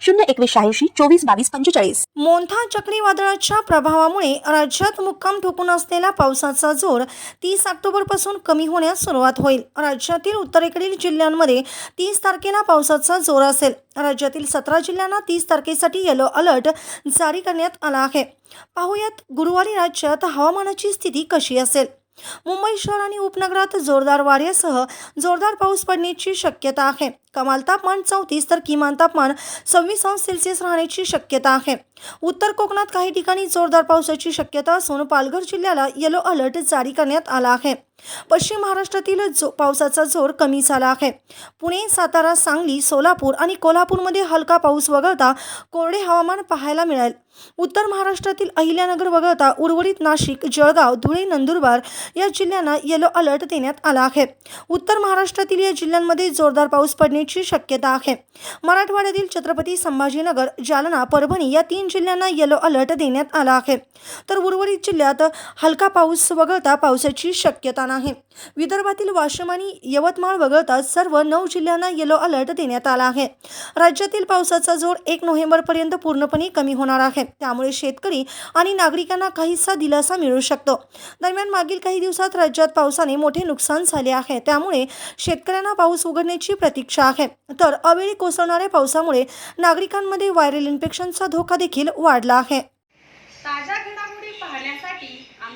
शून्य एकवीस शहाऐंशी चोवीस बावीस पंचेचाळीस. मोंथा चक्रीवादळाच्या प्रभावामुळे राज्यात मुक्काम ठोकून असलेला पावसाचा जोर तीस ऑक्टोबरपासून कमी होण्यास सुरुवात होईल. राज्यातील उत्तरेकडील जिल्ह्यांमध्ये तीस तारखेला पावसाचा जोर असेल. राज्यातील सतरा जिल्ह्यांना तीस तारखेसाठी येलो अलर्ट जारी करण्यात आला आहे. पाहुयात गुरुवारी राज्यात हवामानाची स्थिती कशी असेल? मुंबई शहर आणि उपनगरात जोरदार वाऱ्यासह जोरदार पाऊस पडण्याची शक्यता आहे. कमाल तापमान चौतीस तर किमान तापमान सव्वीस अंश सेल्सिअस राहण्याची शक्यता आहे. उत्तर कोकणात काही ठिकाणी जोरदार पावसाची शक्यता असून पालघर जिल्ह्याला येलो अलर्ट जारी करण्यात आला आहे. पश्चिम महाराष्ट्रातील जो पावसाचा जोर कमी झाला आहे. पुणे सातारा सांगली सोलापूर आणि कोल्हापूरमध्ये हलका पाऊस वगळता कोरडे हवामान पाहायला मिळेल. उत्तर महाराष्ट्रातील अहिल्यानगर वगळता उर्वरित नाशिक जळगाव धुळे नंदुरबार या जिल्ह्यांना येलो अलर्ट देण्यात आला आहे. उत्तर महाराष्ट्रातील या जिल्ह्यांमध्ये जोरदार पाऊस पडण्याची शक्यता आहे. मराठवाड्यातील छत्रपती संभाजीनगर जालना परभणी या तीन जिल्ह्यांना येलो अलर्ट देण्यात आला आहे. तर उर्वरित जिल्ह्यात हलका पाऊस वगळता पावसाची शक्यता आहे विदर्भातील वाशिम आणि यवतमाळ वगळता सर्व नऊ जिल्ह्यांना येलो अलर्ट देण्यात आला आहे. राज्यातील पावसाचा जोर एक नोव्हेंबरपर्यंत पूर्णपणे कमी होणार आहे. त्यामुळे शेतकरी आणि नागरिकांना काहीसा दिलासा मिळू शकतो. दरम्यान मागील काही दिवसात राज्यात पावसाने मोठे नुकसान झाले आहे. त्यामुळे शेतकऱ्यांना पाऊस उघडण्याची प्रतीक्षा आहे. तर अवेळी कोसळणाऱ्या पावसामुळे नागरिकांमध्ये व्हायरल इन्फेक्शनचा धोका देखील वाढला आहे. ताज्या